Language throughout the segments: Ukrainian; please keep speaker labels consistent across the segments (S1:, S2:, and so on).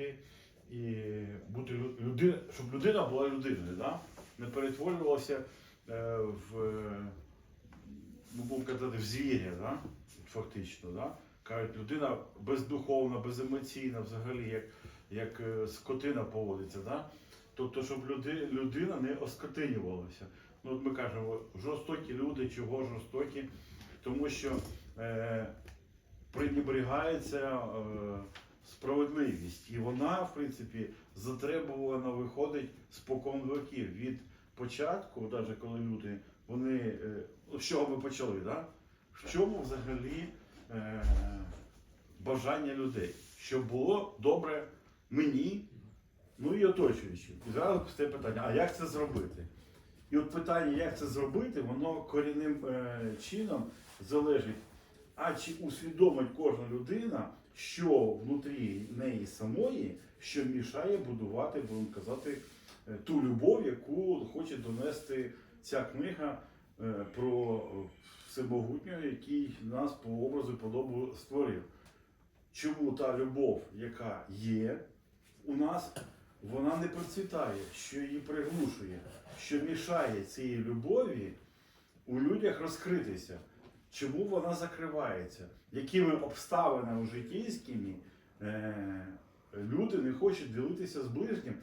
S1: ноги і бути людина, щоб людина була людиною, да? не перетворювалася е, в, ну, будемо казати, в звіря, да? фактично. Да? Кажуть, людина бездуховна, беземоційна, взагалі, як, як е, скотина поводиться. Да? Тобто, щоб люди, людина не оскотинювалася. Ну, от ми кажемо, жорстокі люди, чого жорстокі? Тому що е, пренебрігається е, справедливість. І вона, в принципі, затребувана виходить спокон веків від початку, навіть коли люди, вони, е, з чого ми почали, да? в чому взагалі е, бажання людей, щоб було добре мені, ну і оточуючим. І зараз постає питання, а як це зробити? І от питання, як це зробити, воно корінним е, чином залежить, а чи усвідомить кожна людина, що внутрі неї самої, що мішає будувати, будемо казати, е, ту любов, яку хоче донести ця книга е, про всемогутнього, який нас по образу і подобу створив. Чому та любов, яка є у нас, вона не процвітає, що її приглушує, що мішає цій любові у людях розкритися. Чому вона закривається? Якими обставинами життєйськими е, люди не хочуть ділитися з ближнім?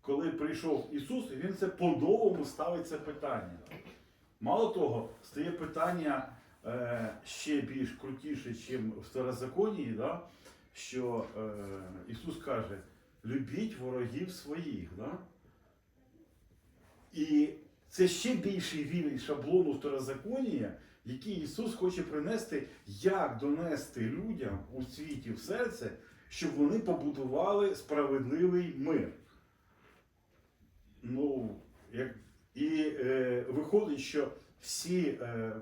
S1: Коли прийшов Ісус, Він це по-новому ставить це питання. Мало того, стає питання е, ще більш крутіше, ніж в Старозаконії, да? що е, Ісус каже: любіть ворогів своїх. Да? І це ще більший рівень шаблону второзаконія, який Ісус хоче принести, як донести людям у світі в серце, щоб вони побудували справедливий мир. Ну, як, і е, виходить, що всі е,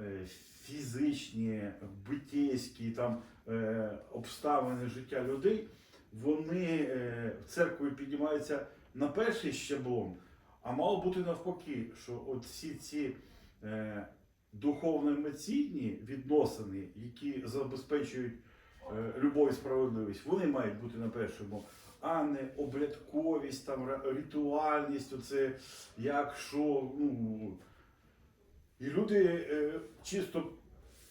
S1: е, фізичні, биттєйські там, е, обставини життя людей, вони е, в церкві піднімаються на перший щаблон, а мало бути навпаки, що от всі ці е, духовно-емоційні відносини, які забезпечують е, любов і справедливість, вони мають бути на першому, а не облядковість, там, ритуальність, оце як що. Ну, і люди е, чисто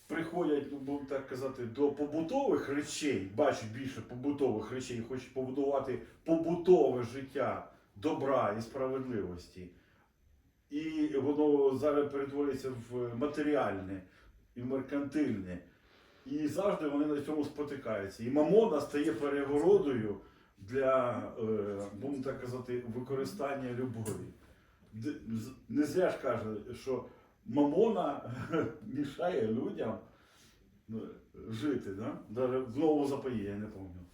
S1: приходять, ну, будемо так казати, до побутових речей, бачать більше побутових речей, хочуть побудувати побутове життя добра і справедливості. І воно зараз перетворюється в матеріальне і меркантильне. І завжди вони на цьому спотикаються. І мамона стає перегородою для, е, будемо так казати, використання любові. Не зря ж каже, що мамона мішає людям ну, жити, да? Даже в новому я не пам'ятаю.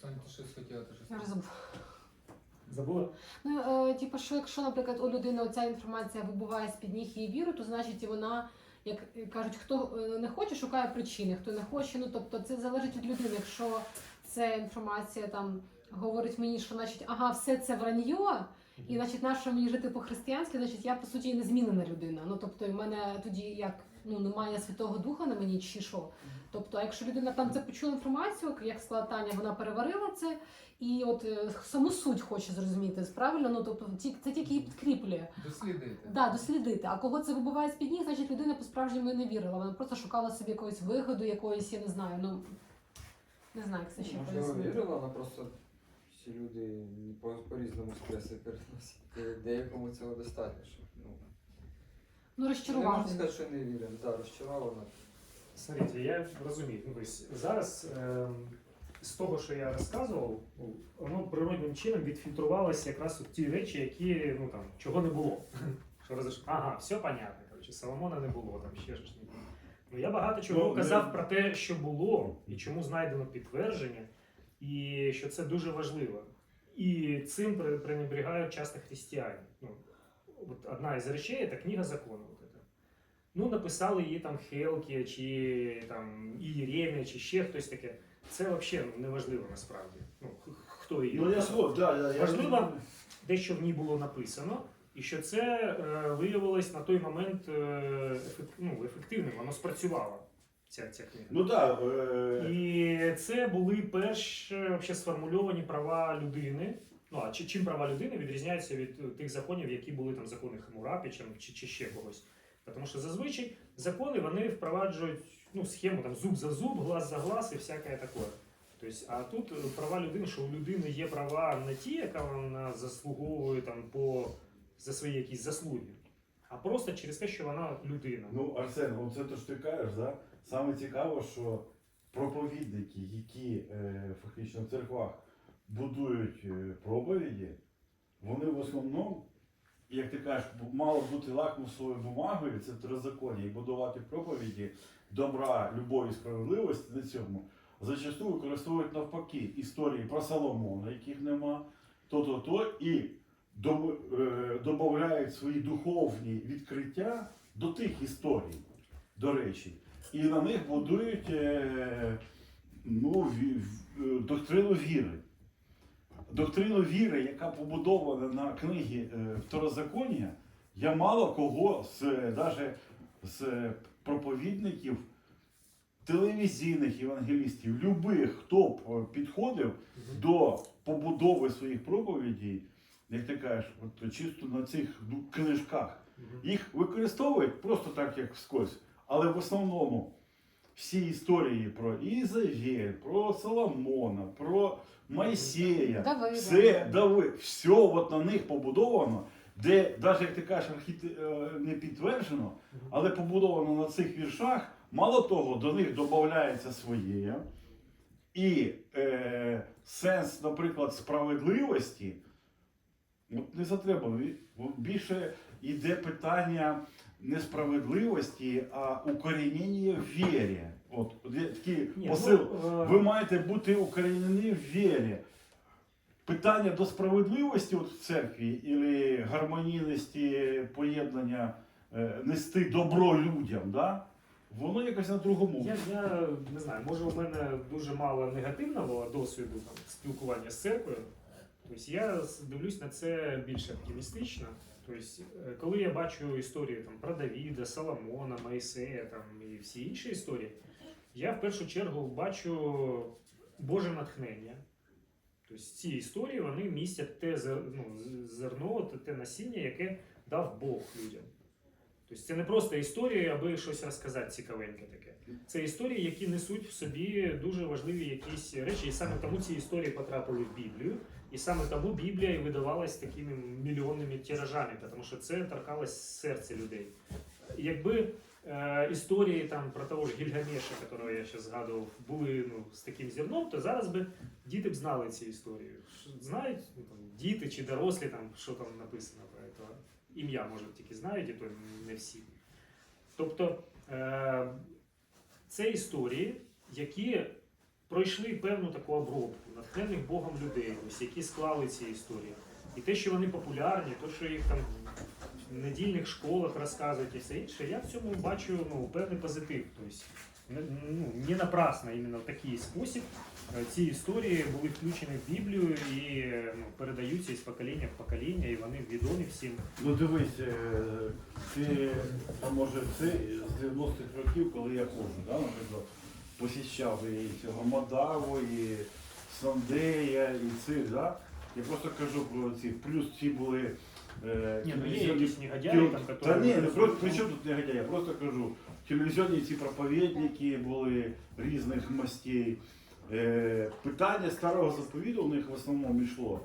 S2: Соня, ти щось хотіла, ти щось
S3: забула. Ну, е, типу, що якщо, наприклад, у людини оця інформація вибуває з-під ніг її віру, то значить і вона, як кажуть, хто е, не хоче, шукає причини, хто не хоче. Ну тобто це залежить від людини. Якщо ця інформація там говорить мені, що значить, ага, все це враньо, і значить, на що мені жити по-християнськи, значить, я по суті і не змінена людина. Ну тобто, в мене тоді як ну немає Святого Духа на мені чи що. Тобто, якщо людина там це почула інформацію, як сказала Таня, вона переварила це, і от е, саму суть хоче зрозуміти правильно, ну тобто це тільки її підкріплює.
S2: дослідити.
S3: Да, дослідити. А кого це вибиває з під ніг, значить людина по-справжньому не вірила. Вона просто шукала собі якоїсь вигоду, якоїсь, я не знаю, ну не знаю, як це ще
S4: Можливо,
S3: пояснити.
S4: вірила, але просто всі люди по- по-різному стреси переносять. Деякому цього достатньо, щоб ну. Не
S3: розчарував.
S4: сказати, що не віримо. Да, розчарована.
S5: Смотрите, я розумію. Ну, тобто зараз ем, з того, що я розказував, ну, воно природним чином відфільтрувалося якраз от ті речі, які ну там чого не було. Що розеш... Ага, все понятно. Коротше, Соломона не було, там ще щось не було. Ну я багато чого
S1: Ну,
S5: казав про те, що було, і чому знайдено підтвердження, і що це дуже важливо. І цим при- пренебрігають часто християни. Ну, от одна із речей це книга закону. От это. Ну, написали її там Хелкі, чи там Єремія, чи ще хтось таке. Це взагалі ну, неважливо насправді. Ну, хто її.
S1: Ну, я
S5: написав.
S1: згод, да, я,
S5: Важливо те, в ній було написано, і що це е, виявилось на той момент е, ефек- ну, ефективним, воно спрацювало. ця, ця книга.
S1: Ну так, е,
S5: І це були перші вообще сформульовані права людини. Ну а чи- чим права людини відрізняються від е, тих законів, які були там закони Хамурапі чи, чи, ще когось. Тому що зазвичай закони вони впроваджують ну, схему там зуб за зуб, глаз за глаз і всяке таке. Тобто, а тут е, права людини, що у людини є права не ті, яка вона заслуговує там по за свої якісь заслуги, а просто через те, що вона людина.
S1: ну Арсен, оце то що ти кажеш, да? саме цікаво, що проповідники, які е, фактично в церквах будують е, проповіді, вони в основному, як ти кажеш, мало бути лакмусовою бумагою, це второзаконня, і будувати проповіді добра, любові, справедливості на цьому. Зачасту використовують навпаки історії про Соломона, яких нема, то-то-то, і е, додають свої духовні відкриття до тих історій, до речі, і на них будують е, ну, е, доктрину віри. Доктрину віри, яка побудована на книгі е, Второзаконня, я мало кого з, е, даже з е, проповідників, телевізійних евангелістів, любих, хто б е, підходив до побудови своїх проповідей, як ти кажеш, от чисто на цих ну, книжках. Їх використовують просто так, як вскось. Але в основному всі історії про Ізавель, про Соломона, про Майсея,
S3: Давида.
S1: все, Дави, все от на них побудовано, де, навіть як ти кажеш, архіте... е, не підтверджено, але побудовано на цих віршах, мало того, до них додається своє. І е, сенс, наприклад, справедливості от не затребуваний. Більше йде питання не справедливості, а укорінення в вірі. От, такий
S5: Ні,
S1: посил.
S5: ну, е,
S1: Ви маєте бути укорінені в вірі. Питання до справедливості от в церкві і гармонійності поєднання е, нести добро людям, да? воно якось на другому.
S5: Я, я не знаю, може у мене дуже мало негативного досвіду там, спілкування з церквою. Тобто я дивлюсь на це більш оптимістично. Тобто, коли я бачу історії там, про Давіда, Соломона, Моїсея там, і всі інші історії, я в першу чергу бачу Боже натхнення. Тобто ці історії вони містять те ну, зерно, те насіння, яке дав Бог людям. Тобто це не просто історії, аби щось розказати цікавеньке таке. Це історії, які несуть в собі дуже важливі якісь речі, і саме тому ці історії потрапили в Біблію, і саме тому Біблія і видавалась такими мільйонними тиражами, тому що це торкалось серця людей. Якби е, історії там про того ж Гільгамеша, якого я ще згадував, були ну, з таким зерном, то зараз би діти б знали ці історії. Знають ну, там, діти чи дорослі, там, що там написано про це. Ім'я, може, тільки знають, і то не всі. Тобто е, це історії, які пройшли певну таку обробку, натхнених Богом людей, ось, які склали ці історії. І те, що вони популярні, то, що їх там в недільних школах розказують і все інше, я в цьому бачу ну, певний позитив. Тобто, ну, не напрасно іменно в такий спосіб е, ці історії були включені в Біблію і ну, передаються із покоління в покоління, і вони відомі всім.
S1: Ну дивись, е, ти, а може це з 90-х років, коли я ходжу, да, наприклад, посіщав і цього Мадаву, і Сандея, і цих, да? Я просто кажу про цих, плюс ці були. Е,
S5: Ні, ну є якісь негодяї, там,
S1: Та ні, не просто при чому тут негодяй, я просто кажу, телевізійні ці проповідники були різних мастей. Е, питання старого заповіду у них в основному йшло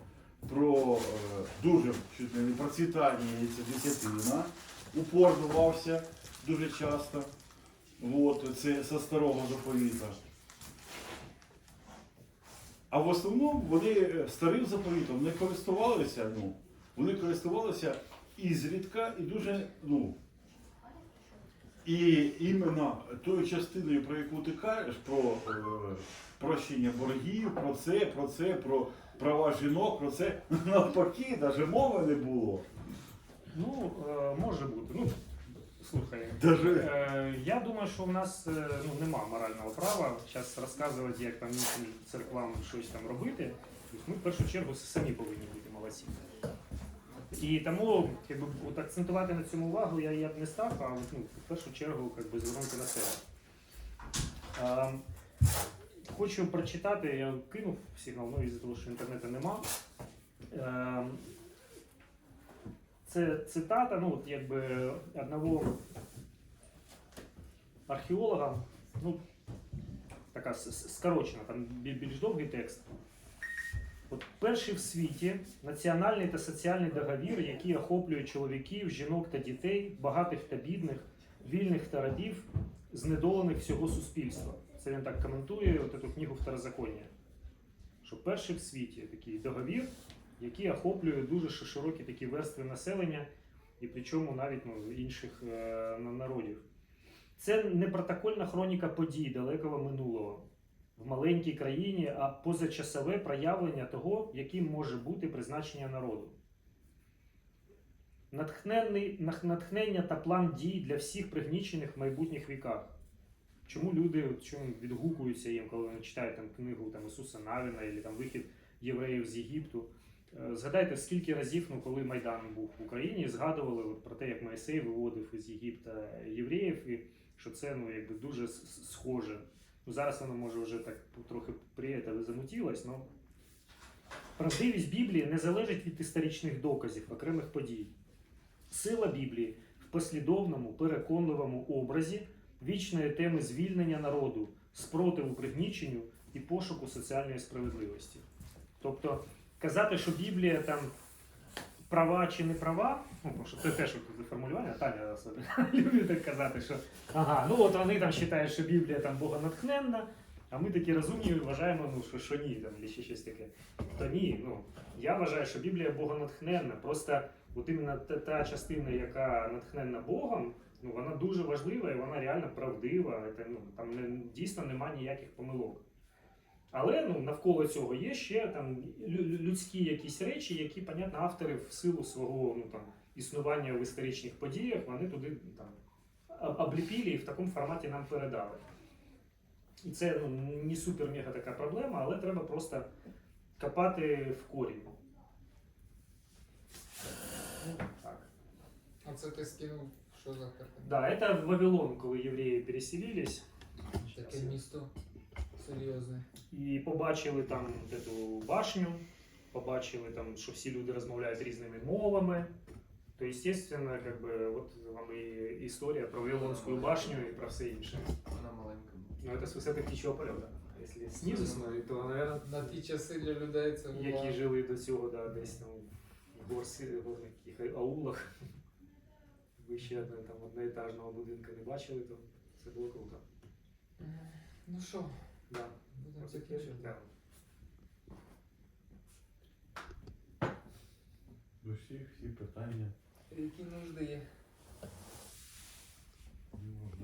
S1: про е, дуже чуть не процвітання це десятина. Упор давався дуже часто. От, це со старого заповіта. А в основному вони е, старим заповітом не користувалися, ну, вони користувалися і зрідка, і дуже, ну. І іменно тою частиною, про яку ти кажеш, про е, прощення боргів, про це, про це, про права жінок, про це навпаки, навіть мови не було.
S5: Ну, е, може бути. Ну, слухай,
S1: Даже,
S5: е, я думаю, що в нас е, ну, нема морального права зараз розказувати, як там іншим церквам щось там робити. Тобто ми в першу чергу самі повинні бути молодці. І тому якби, от акцентувати на цьому увагу я, я б не став, а ну, в першу чергу якби, звернути на себе. А, хочу прочитати, я кинув сигнал, ну із-за того, що інтернету нема. Е, Це цитата, ну, от якби одного археолога, ну, така скорочена, там більш довгий текст. От перший в світі національний та соціальний договір, який охоплює чоловіків, жінок та дітей, багатих та бідних, вільних та рабів, знедолених всього суспільства. Це він так коментує от цю книгу Второзаконня. Що перший в світі такий договір, який охоплює дуже широкі такі верстви населення, і причому навіть ну, інших е, народів. Це не протокольна хроніка подій далекого минулого в маленькій країні, а позачасове проявлення того, яким може бути призначення народу. Натхнення та план дій для всіх пригнічених в майбутніх віках. Чому люди чому відгукуються їм, коли вони читають там, книгу там, Ісуса Навіна або там, вихід євреїв з Єгипту? Е, Згадайте, скільки разів, ну, коли Майдан був в Україні, згадували от, про те, як Моїсей виводив із Єгипта євреїв, і що це ну, якби, дуже схоже. Ну, зараз воно може вже так трохи приєте замутілось, але правдивість Біблії не залежить від історичних доказів окремих подій. Сила Біблії в послідовному, переконливому образі вічної теми звільнення народу, спротиву пригніченню і пошуку соціальної справедливості. Тобто казати, що Біблія там права чи не права, ну, тому що це теж формулювання, Таня любить так казати, що ага, ну от вони там вважають, що Біблія там богонатхненна, а ми такі розумні вважаємо, ну, що, що ні, там, чи щось таке. То ні, ну, я вважаю, що Біблія богонатхненна. Просто от іменно та, та частина, яка натхненна Богом, ну, вона дуже важлива і вона реально правдива. Це, ну, там не, дійсно немає ніяких помилок. Але ну, навколо цього є ще там лю- лю- людські якісь речі, які, понятно, автори в силу свого ну, там, існування в історичних подіях, вони туди там, об- обліпілі і в такому форматі нам передали. І це ну, не супер-мега така проблема, але треба просто копати в корінь. Ну, так.
S2: А це ти скинув, що за картина?
S5: Да, это в Вавилон, коли євреї переселились
S2: Таке місто серйозне.
S5: і побачили там эту башню, побачили там, що всі люди розмовляють різними мовами. То, естественно, как бы, вот вам і історія про Вавилонську башню і про все інше.
S4: Вона маленька.
S5: Ну, это с высоты птичьего полета. А Якщо знизу смотреть, то, наверное,
S2: На ті часи для людей це було...
S5: які жили до цього, да, десь там в горсі, горних яких аулах. Ви ще одне, там, одноетажного будинку не бачили, то це було круто.
S2: Ну що,
S5: Да.
S2: будемо
S5: таке
S2: закінчувати.
S1: До всіх всі питання.
S2: Які нужди є?